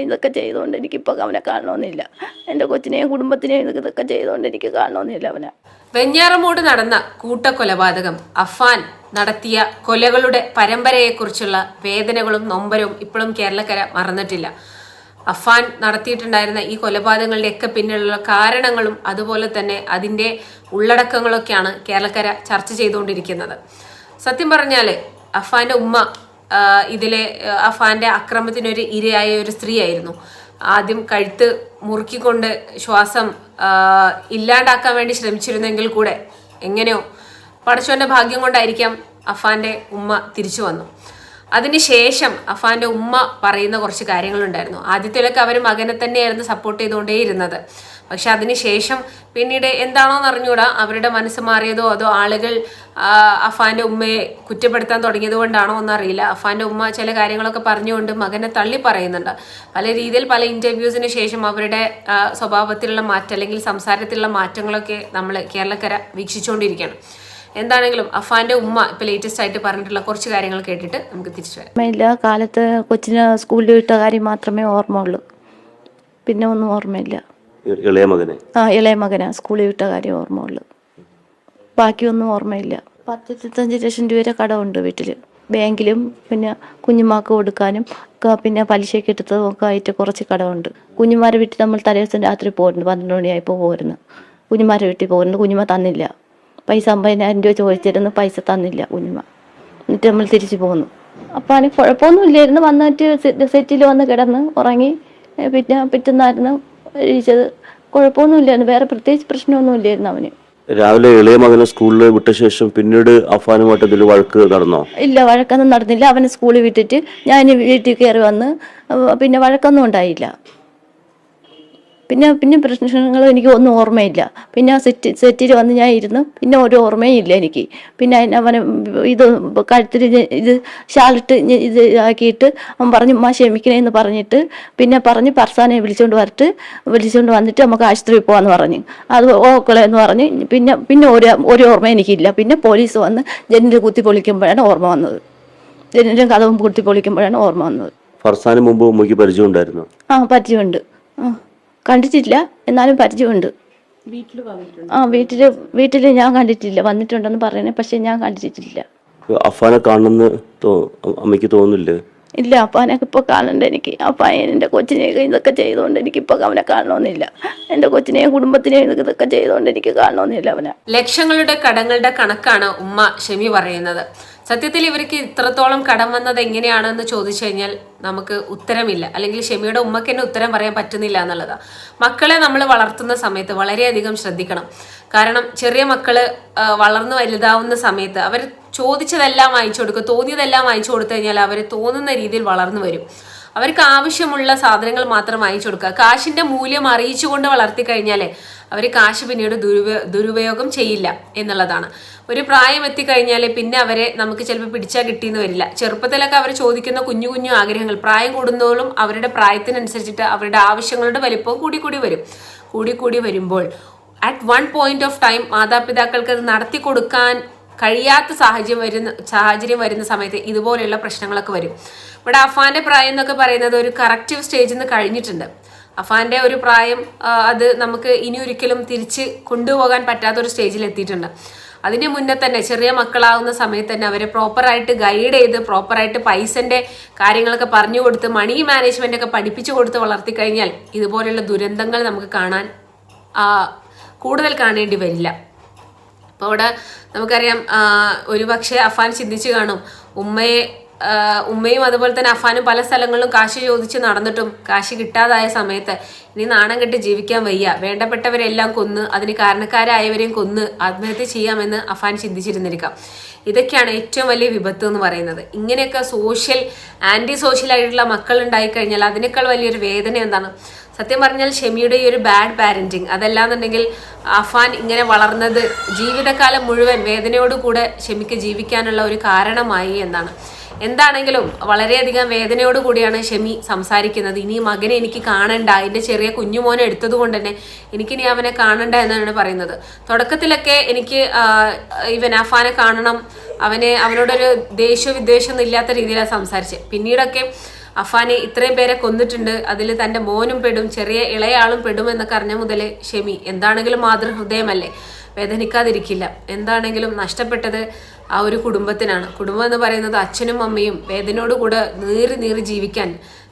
ഇതൊക്കെ ചെയ്തുകൊണ്ട് എനിക്കിപ്പോൾ അവനെ കാണണമെന്നില്ല എന്റെ കൊച്ചിനെയും കുടുംബത്തിനെയും ഇതൊക്കെ ചെയ്തുകൊണ്ട് എനിക്ക് കാണണമെന്നില്ല അവനെ. വെഞ്ഞാറമൂട് നടന്ന കൂട്ടക്കൊലപാതകം. അഫാൻ നടത്തിയ കൊലകളുടെ പരമ്പരയെക്കുറിച്ചുള്ള വേദനകളും നൊമ്പരവും ഇപ്പോഴും കേരളക്കര മറന്നിട്ടില്ല. അഫാൻ നടത്തിയിട്ടുണ്ടായിരുന്ന ഈ കൊലപാതകങ്ങളുടെയൊക്കെ പിന്നിലുള്ള കാരണങ്ങളും അതുപോലെ തന്നെ അതിന്റെ ഉള്ളടക്കങ്ങളൊക്കെയാണ് കേരളക്കര ചർച്ച ചെയ്തുകൊണ്ടിരിക്കുന്നത്. സത്യം പറഞ്ഞാൽ അഫാന്റെ ഉമ്മ ഇതിലെ അഫാന്റെ അക്രമത്തിനൊരു ഇരയായ ഒരു സ്ത്രീയായിരുന്നു. ആദ്യം കഴുത്ത് മുറുക്കിക്കൊണ്ട് ശ്വാസം ഇല്ലാണ്ടാക്കാൻ വേണ്ടി ശ്രമിച്ചിരുന്നെങ്കിൽ കൂടെ എങ്ങനെയോ പടച്ചോന്റെ ഭാഗ്യം കൊണ്ടായിരിക്കാം അഫാന്റെ ഉമ്മ തിരിച്ചു വന്നു. അതിനുശേഷം അഫാന്റെ ഉമ്മ പറയുന്ന കുറച്ച് കാര്യങ്ങളുണ്ടായിരുന്നു. ആദ്യത്തിലൊക്കെ അവർ മകനെ തന്നെയായിരുന്നു സപ്പോർട്ട് ചെയ്തുകൊണ്ടേയിരുന്നത് പക്ഷെ അതിനുശേഷം പിന്നീട് എന്താണോന്ന് അറിഞ്ഞൂടാ അവരുടെ മനസ്സ് മാറിയതോ അതോ ആളുകൾ അഫാന്റെ ഉമ്മയെ കുറ്റപ്പെടുത്താൻ തുടങ്ങിയത് കൊണ്ടാണോ എന്നറിയില്ല അഫാന്റെ ഉമ്മ ചില കാര്യങ്ങളൊക്കെ പറഞ്ഞുകൊണ്ട് മകനെ തള്ളി പറയുന്നുണ്ട്. പല രീതിയിൽ പല ഇന്റർവ്യൂസിന് ശേഷം അവരുടെ സ്വഭാവത്തിലുള്ള മാറ്റം അല്ലെങ്കിൽ സംസാരത്തിലുള്ള മാറ്റങ്ങളൊക്കെ നമ്മൾ കേരളക്കര വീക്ഷിച്ചുകൊണ്ടിരിക്കുകയാണ്. എന്താണെങ്കിലും അഫാന്റെ ഉമ്മ ഇപ്പൊ ലേറ്റസ്റ്റ് ആയിട്ട് പറഞ്ഞിട്ടുള്ള കുറച്ച് കാര്യങ്ങൾ കേട്ടിട്ട് നമുക്ക് തിരിച്ചു വരാം. ഓർമ്മയില്ല കാലത്ത് കൊച്ചിന് സ്കൂളിൽ വിട്ട കാര്യം മാത്രമേ ഓർമ്മ ഉള്ളൂ പിന്നെ ഒന്നും ഓർമ്മയില്ല. ഇളയ മകനെ? ആ ഇളയ മകനാ സ്കൂളിൽ വിട്ട കാര്യം ഓർമ്മ ഉള്ളൂ ബാക്കിയൊന്നും ഓർമ്മയില്ല. പത്തിരുപത്തഞ്ച് ലക്ഷം രൂപ കടമുണ്ട് വീട്ടിൽ ബാങ്കിലും പിന്നെ കുഞ്ഞുമാക്ക് കൊടുക്കാനും പിന്നെ പലിശയ്ക്ക് എടുത്തതും ഒക്കെ ആയിട്ട് കുറച്ച് കടമുണ്ട്. കുഞ്ഞുമാരെ വീട്ടിൽ നമ്മൾ തലേദിവസം രാത്രി പോരുന്നു പന്ത്രണ്ട് മണിയായപ്പോൾ പോരുന്നു. കുഞ്ഞുമാരെ വീട്ടിൽ പോരുന്നു കുഞ്ഞുമ തന്നില്ല. പൈസ അമ്പതിനായിരം രൂപ ചോദിച്ചിരുന്നു. പൈസ തന്നില്ല കുഞ്ഞുമ എന്നിട്ട് നമ്മൾ തിരിച്ചു പോന്നു. അപ്പം അതിന് കുഴപ്പമൊന്നുമില്ലായിരുന്നു. വന്നിട്ട് സെറ്റിൽ വന്ന് കിടന്ന് ഉറങ്ങി. പിന്നെ പിറ്റുന്നായിരുന്നു ഇരിച്ചത് കുഴപ്പമൊന്നുമില്ലായിരുന്നു. വേറെ പ്രത്യേകിച്ച് പ്രശ്നമൊന്നുമില്ലായിരുന്നു അവന്. രാവിലെ ഇളയ മകനെ സ്കൂളിൽ വിട്ട ശേഷം പിന്നീട് അഫാനുമായിട്ട് ഇതിൽ വഴക്ക് നടന്നോ? ഇല്ല വഴക്കൊന്നും നടന്നില്ല. അവനെ സ്കൂളിൽ വിട്ടിട്ട് ഞാൻ വീട്ടിൽ കയറി വന്ന് പിന്നെ വഴക്കൊന്നും ഉണ്ടായില്ല. പിന്നെ പിന്നെ പ്രശ്നങ്ങളും എനിക്ക് ഒന്നും ഓർമ്മയില്ല. പിന്നെ ആ സെറ്റ് സെറ്റിൽ വന്ന് ഞാൻ ഇരുന്നു. പിന്നെ ഒരു ഓർമ്മയും ഇല്ല എനിക്ക്. പിന്നെ അതിനെ അവനെ ഇത് കഴുത്തിൽ ഇത് ഷാളിട്ട് ഇത് ആക്കിയിട്ട് അവൻ പറഞ്ഞു ഉമ്മ ക്ഷമിക്കണേ എന്ന് പറഞ്ഞിട്ട് പിന്നെ പറഞ്ഞ് പർസാനെ വിളിച്ചുകൊണ്ട് വരട്ട്. വിളിച്ചുകൊണ്ട് വന്നിട്ട് നമുക്ക് ആശുപത്രിയിൽ പോകാമെന്ന് പറഞ്ഞു. അത് ഓക്കളെ എന്ന് പറഞ്ഞ് പിന്നെ പിന്നെ ഒരു ഒരു ഓർമ്മ എനിക്കില്ല. പിന്നെ പോലീസ് വന്ന് ജനലിൽ കുത്തി പൊളിക്കുമ്പോഴാണ് ഓർമ്മ വന്നത്. ജനലും കഥവും കുത്തി പൊളിക്കുമ്പോഴാണ് ഓർമ്മ വന്നത്. ഫർസാന് മുമ്പ് ഉമ്മയ്ക്ക് പരിചയം ഉണ്ടായിരുന്നു ആ പരിചയമുണ്ട്. ആ. കണ്ടിട്ടില്ല. എന്നാലും പരിചയമുണ്ട്. ആ വീട്ടിൽ വീട്ടിൽ ഞാൻ കണ്ടിട്ടില്ല. വന്നിട്ടുണ്ടെന്ന് പറയുന്നത് പക്ഷെ ഞാൻ കണ്ടിട്ടില്ല. അഫാനെ കാണുന്ന അമ്മയ്ക്ക് തോന്നില്ലേ ഇല്ല അപ്പാനൊക്കെ ഇപ്പോൾ കാണണ്ട. എനിക്ക് അപ്പായൻ എന്റെ കൊച്ചിനെയൊക്കെ ഇതൊക്കെ എനിക്ക് എനിക്കിപ്പോൾ അവനെ കാണണമെന്നില്ല എന്റെ കൊച്ചിനെയും കുടുംബത്തിനെയും ഇതൊക്കെ ചെയ്തോണ്ട് ചെയ്തുകൊണ്ട് എനിക്ക് കാണണമെന്നില്ല അവനെ. ലക്ഷങ്ങളുടെ കടങ്ങളുടെ കണക്കാണ് ഉമ്മ ഷെമി പറയുന്നത്. സത്യത്തിൽ ഇവർക്ക് ഇത്രത്തോളം കടം വന്നത് എങ്ങനെയാണെന്ന് ചോദിച്ചു കഴിഞ്ഞാൽ നമുക്ക് ഉത്തരമില്ല. അല്ലെങ്കിൽ ഷെമിയുടെ ഉമ്മയ്ക്ക് തന്നെ ഉത്തരം പറയാൻ പറ്റുന്നില്ല എന്നുള്ളതാണ് മക്കളെ നമ്മൾ വളർത്തുന്ന സമയത്ത് വളരെയധികം ശ്രദ്ധിക്കണം. കാരണം ചെറിയ മക്കൾ വളർന്നു വലുതാവുന്ന സമയത്ത് അവർ ചോദിച്ചതെല്ലാം വായിച്ചു കൊടുക്കുക തോന്നിയതെല്ലാം വായിച്ചു കൊടുത്തു കഴിഞ്ഞാൽ അവർ തോന്നുന്ന രീതിയിൽ വളർന്നു വരും. അവർക്ക് ആവശ്യമുള്ള സാധനങ്ങൾ മാത്രം വാങ്ങിച്ചു കൊടുക്കുക. കാശിന്റെ മൂല്യം അറിയിച്ചുകൊണ്ട് വളർത്തി കഴിഞ്ഞാലേ അവർ കാശ് പിന്നീട് ദുരുപയോ ദുരുപയോഗം ചെയ്യില്ല എന്നുള്ളതാണ്. ഒരു പ്രായം എത്തിക്കഴിഞ്ഞാൽ പിന്നെ അവരെ നമുക്ക് ചിലപ്പോൾ പിടിച്ചാൽ കിട്ടിയെന്ന് വരില്ല. ചെറുപ്പത്തിലൊക്കെ അവർ ചോദിക്കുന്ന കുഞ്ഞു കുഞ്ഞു ആഗ്രഹങ്ങൾ പ്രായം കൂടുന്നതോളം അവരുടെ പ്രായത്തിനനുസരിച്ചിട്ട് അവരുടെ ആവശ്യങ്ങളുടെ കൂടി കൂടി വരും. കൂടി കൂടി വരുമ്പോൾ at one point of time മാതാപിതാക്കൾക്ക് അത് നടത്തി കൊടുക്കാൻ കഴിയാത്ത സാഹചര്യം വരുന്ന സാഹചര്യം വരുന്ന സമയത്ത് ഇതുപോലെയുള്ള പ്രശ്നങ്ങളൊക്കെ വരും. ഇവിടെ അഫാന്റെ പ്രായം എന്നൊക്കെ പറയുന്നത് ഒരു കറക്റ്റീവ് സ്റ്റേജിൽ നിന്ന് കഴിഞ്ഞിട്ടുണ്ട്. അഫാന്റെ ഒരു പ്രായം അത് നമുക്ക് ഇനി ഒരിക്കലും തിരിച്ച് കൊണ്ടുപോകാൻ പറ്റാത്ത ഒരു സ്റ്റേജിൽ എത്തിയിട്ടുണ്ട്. അതിന് മുന്നേ തന്നെ ചെറിയ മക്കളാവുന്ന സമയത്ത് തന്നെ അവരെ പ്രോപ്പറായിട്ട് ഗൈഡ് ചെയ്ത് പ്രോപ്പറായിട്ട് പൈസന്റെ കാര്യങ്ങളൊക്കെ പറഞ്ഞു കൊടുത്ത് മണി മാനേജ്മെന്റ് ഒക്കെ പഠിപ്പിച്ചു കൊടുത്ത് വളർത്തി കഴിഞ്ഞാൽ ഇതുപോലെയുള്ള ദുരന്തങ്ങൾ നമുക്ക് കാണാൻ കൂടുതൽ കാണേണ്ടി വരില്ല. അപ്പോൾ അവിടെ നമുക്കറിയാം ഒരു പക്ഷേ അഫാൻ ചിന്തിച്ചു കാണും ഉമ്മയെ ഉമ്മയും അതുപോലെ തന്നെ അഫാനും പല സ്ഥലങ്ങളിലും കാശ് ചോദിച്ച് നടന്നിട്ടും കാശ് കിട്ടാതായ സമയത്ത് ഇനി നാണം കെട്ട് ജീവിക്കാൻ വയ്യ. വേണ്ടപ്പെട്ടവരെല്ലാം കൊന്ന് അതിന് കാരണക്കാരായവരെയും കൊന്ന് ആത്മഹത്യ ചെയ്യാമെന്ന് അഫാൻ ചിന്തിച്ചിരുന്നിരിക്കാം. ഇതൊക്കെയാണ് ഏറ്റവും വലിയ വിപത്ത് എന്ന് പറയുന്നത്. ഇങ്ങനെയൊക്കെ സോഷ്യൽ ആന്റി സോഷ്യൽ ആയിട്ടുള്ള മക്കൾ ഉണ്ടായിക്കഴിഞ്ഞാൽ അതിനേക്കാൾ വലിയൊരു വേദന എന്താണ്? സത്യം പറഞ്ഞാൽ ഷെമിയുടെ ഈ ഒരു ബാഡ് പാരന്റിങ് അതല്ലാന്നുണ്ടെങ്കിൽ അഫാൻ ഇങ്ങനെ വളർന്നത് ജീവിതകാലം മുഴുവൻ വേദനയോടുകൂടെ ഷെമിക്ക് ജീവിക്കാനുള്ള ഒരു കാരണമായി എന്നാണ്. എന്താണെങ്കിലും വളരെയധികം വേദനയോട് കൂടിയാണ് ഷെമി സംസാരിക്കുന്നത്. ഇനി മകനെ എനിക്ക് കാണണ്ട. എന്റെ ചെറിയ കുഞ്ഞുമോനെ എടുത്തത് കൊണ്ട് തന്നെ എനിക്കിനി അവനെ കാണണ്ട എന്നാണ് പറയുന്നത്. തുടക്കത്തിലൊക്കെ എനിക്ക് ഇവൻ അഫാനെ കാണണം. അവനെ അവനോടൊരു ദേഷ്യ വിദ്വേഷം ഒന്നും ഇല്ലാത്ത രീതിയിലാണ് സംസാരിച്ചത്. പിന്നീടൊക്കെ അഫാനെ ഇത്രയും പേരെ കൊന്നിട്ടുണ്ട്. അതിൽ തന്റെ മോനും പെടും. ചെറിയ ഇളയാളും പെടും എന്നൊക്കെ അറിഞ്ഞ മുതൽ ഷെമി എന്താണെങ്കിലും മാതൃഹൃദയമല്ലേ? വേദനിക്കാതിരിക്കില്ല. എന്താണെങ്കിലും നഷ്ടപ്പെട്ടത് ആ ഒരു കുടുംബത്തിനാണ്. കുടുംബം എന്ന് പറയുന്നത് അച്ഛനും അമ്മയും വേദനയോട് കൂടെ നീറി നീറി ജീവിക്കാൻ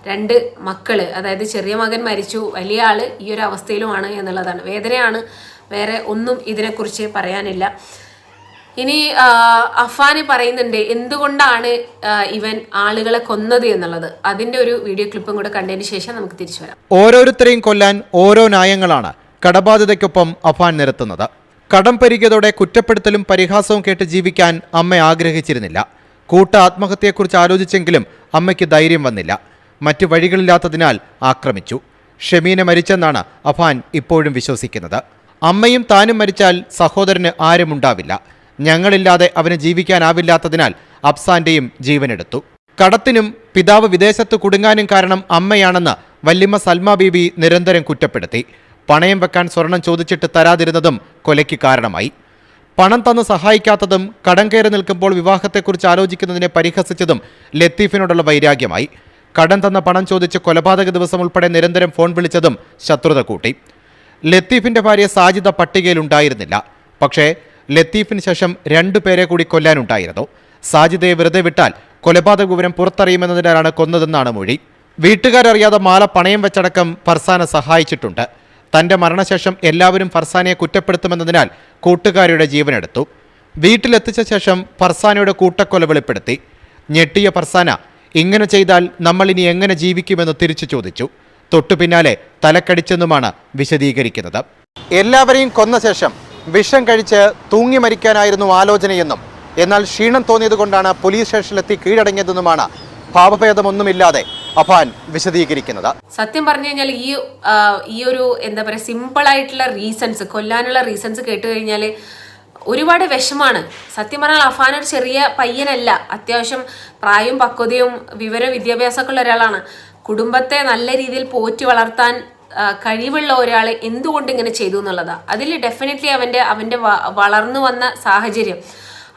രണ്ട് മക്കൾ അതായത് ചെറിയ മകൻ മരിച്ചു വലിയ ആൾ ഈ ഒരു അവസ്ഥയിലുമാണ് എന്നുള്ളതാണ്. വേദനയാണ് വേറെ ഒന്നും ഇതിനെക്കുറിച്ച് പറയാനില്ല. ഇനി അഫാന് പറയുന്നുണ്ട് എന്തുകൊണ്ടാണ് ഇവൻ ആളുകളെ കൊന്നത് എന്നുള്ളത്? അതിന്റെ ഒരു വീഡിയോ ക്ലിപ്പും കൂടെ കണ്ടതിന് ശേഷം നമുക്ക് തിരിച്ചു വരാം. ഓരോരുത്തരെയും കൊല്ലാൻ ഓരോ ന്യായങ്ങളാണ് കടബാധ്യതയ്ക്കൊപ്പം അഫാൻ നിരത്തുന്നത്. കടം പെരുകിയതോടെ കുറ്റപ്പെടുത്തലും പരിഹാസവും കേട്ട് ജീവിക്കാൻ അമ്മ ആഗ്രഹിച്ചിരുന്നില്ല. കൂട്ട ആത്മഹത്യയെക്കുറിച്ച് ആലോചിച്ചെങ്കിലും അമ്മയ്ക്ക് ധൈര്യം വന്നില്ല. മറ്റു വഴികളില്ലാത്തതിനാൽ ആക്രമിച്ചു. ഷമീന മരിച്ചെന്നാണ് അഫാൻ ഇപ്പോഴും വിശ്വസിക്കുന്നത്. അമ്മയും താനും മരിച്ചാൽ സഹോദരന് ആരുമുണ്ടാവില്ല. ഞങ്ങളില്ലാതെ അവന് ജീവിക്കാനാവില്ലാത്തതിനാൽ അഫ്സാന്റെയും ജീവനെടുത്തു. കടത്തിനും പിതാവ് വിദേശത്ത് കുടുങ്ങാനും കാരണം അമ്മയാണെന്ന് വല്യമ്മ സൽമ ബീബി നിരന്തരം കുറ്റപ്പെടുത്തി. പണയം വെക്കാൻ സ്വർണം ചോദിച്ചിട്ട് തരാതിരുന്നതും കൊലയ്ക്ക് കാരണമായി. പണം തന്ന് സഹായിക്കാത്തതും കടം കയറി നിൽക്കുമ്പോൾ വിവാഹത്തെക്കുറിച്ച് ആലോചിക്കുന്നതിനെ പരിഹസിച്ചതും ലത്തീഫിനോടുള്ള വൈരാഗ്യമായി. കടം തന്ന പണം ചോദിച്ച് കൊലപാതക ദിവസം ഉൾപ്പെടെ നിരന്തരം ഫോൺ വിളിച്ചതും ശത്രുത കൂട്ടി. ലത്തീഫിന്റെ ഭാര്യ സാജിദ പട്ടികയിലുണ്ടായിരുന്നില്ല പക്ഷേ ലത്തീഫിന് ശേഷം രണ്ടു പേരെ കൂടി കൊല്ലാനുണ്ടായിരുന്നു. സാജിദയെ വെറുതെ വിട്ടാൽ കൊലപാതക വിവരം പുറത്തറിയുമെന്നതിനാലാണ് കൊന്നതെന്നാണ് മൊഴി. വീട്ടുകാരറിയാതെ മാല പണയം വെച്ചടക്കം ഫർസാന സഹായിച്ചിട്ടുണ്ട്. തന്റെ മരണശേഷം എല്ലാവരും ഫർസാനയെ കുറ്റപ്പെടുത്തുമെന്നതിനാൽ കൂട്ടുകാരിയുടെ ജീവനെടുത്തു. വീട്ടിലെത്തിച്ച ശേഷം ഫർസാനയുടെ കൂട്ടക്കൊല വെളിപ്പെടുത്തി. ഞെട്ടിയ ഫർസാന ഇങ്ങനെ ചെയ്താൽ നമ്മൾ ഇനി എങ്ങനെ ജീവിക്കുമെന്ന് തിരിച്ചു ചോദിച്ചു. തൊട്ടു പിന്നാലെ തലക്കടിച്ചെന്നുമാണ് വിശദീകരിക്കുന്നത്. എല്ലാവരെയും കൊന്ന ശേഷം വിഷം കഴിച്ച് തൂങ്ങി മരിക്കാനായിരുന്നു ആലോചനയെന്നും എന്നാൽ ക്ഷീണം തോന്നിയതുകൊണ്ടാണ് പോലീസ് സ്റ്റേഷനിലെത്തി കീഴടങ്ങിയതെന്നുമാണ് ഭാവഭേദമൊന്നുമില്ലാതെ അഫാൻ വിശദീകരിക്കുന്നത്. സത്യം പറഞ്ഞു കഴിഞ്ഞാൽ ഈ ഈ ഒരു എന്താ പറയുക സിമ്പിൾ ആയിട്ടുള്ള റീസൺസ് കൊല്ലാനുള്ള റീസൺസ് കേട്ട് കഴിഞ്ഞാൽ ഒരുപാട് വിഷമാണ്. സത്യം പറഞ്ഞാൽ അഫാൻ ഒരു ചെറിയ പയ്യനല്ല. അത്യാവശ്യം പ്രായവും പക്വതയും വിവര വിദ്യാഭ്യാസമൊക്കെ ഉള്ള ഒരാളാണ്. കുടുംബത്തെ നല്ല രീതിയിൽ പോറ്റി വളർത്താൻ കഴിവുള്ള ഒരാളെ എന്തുകൊണ്ട് ഇങ്ങനെ ചെയ്തു എന്നുള്ളതാണ് അതിൽ ഡെഫിനറ്റ്ലി അവന്റെ അവന്റെ വളർന്നു വന്ന സാഹചര്യം.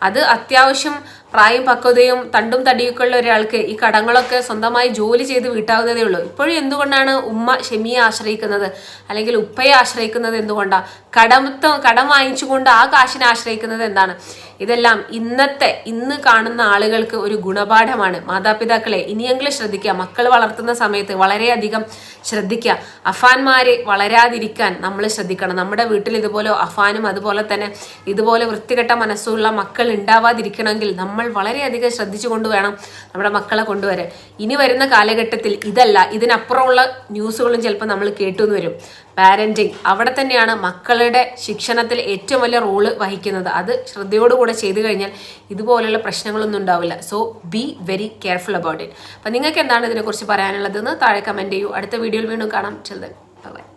അത് അത്യാവശ്യം പ്രായം പക്വതയും തണ്ടും തടിയൊക്കെ ഉള്ള ഒരാൾക്ക് ഈ കടങ്ങളൊക്കെ സ്വന്തമായി ജോലി ചെയ്ത് വീട്ടാവുന്നതേ ഉള്ളൂ. ഇപ്പോഴും എന്തുകൊണ്ടാണ് ഉമ്മ ഷെമിയെ ആശ്രയിക്കുന്നത്? അല്ലെങ്കിൽ ഉപ്പയെ ആശ്രയിക്കുന്നത് എന്തുകൊണ്ടാണ് കടമത്വം കടം വാങ്ങിച്ചുകൊണ്ട് ആ കാശിനെ ആശ്രയിക്കുന്നത് എന്താണ്? ഇതെല്ലാം ഇന്നത്തെ ഇന്ന് കാണുന്ന ആളുകൾക്ക് ഒരു ഗുണപാഠമാണ്. മാതാപിതാക്കളെ ഇനിയെങ്കിലും ശ്രദ്ധിക്കുക. മക്കൾ വളർത്തുന്ന സമയത്ത് വളരെയധികം ശ്രദ്ധിക്കുക. അഫാൻമാരെ വളരാതിരിക്കാൻ നമ്മൾ ശ്രദ്ധിക്കണം. നമ്മുടെ വീട്ടിൽ ഇതുപോലെ അഫാനും അതുപോലെ തന്നെ ഇതുപോലെ വൃത്തികെട്ട മനസ്സുള്ള മക്കൾ ഉണ്ടാവാതിരിക്കണമെങ്കിൽ നമ്മൾ വളരെയധികം ശ്രദ്ധിച്ചുകൊണ്ട് വേണം നമ്മുടെ മക്കളെ കൊണ്ടുവരാൻ. ഇനി വരുന്ന കാലഘട്ടത്തിൽ ഇതല്ല ഇതിനപ്പുറമുള്ള ന്യൂസുകളും ചിലപ്പോൾ നമ്മൾ കേട്ടുവെന്ന് വരും. പാരന്റിങ് അവിടെ തന്നെയാണ് മക്കളുടെ ശിക്ഷണത്തിൽ ഏറ്റവും വലിയ റോൾ വഹിക്കുന്നത്. അത് ശ്രദ്ധയോടുകൂടെ ചെയ്തു കഴിഞ്ഞാൽ ഇതുപോലെയുള്ള പ്രശ്നങ്ങളൊന്നും ഉണ്ടാവില്ല. So be very careful about it അപ്പം നിങ്ങൾക്ക് എന്താണ് ഇതിനെക്കുറിച്ച് പറയാനുള്ളതെന്ന് താഴെ കമന്റ് ചെയ്യൂ. അടുത്ത വീഡിയോയിൽ വീണ്ടും കാണാം. Children by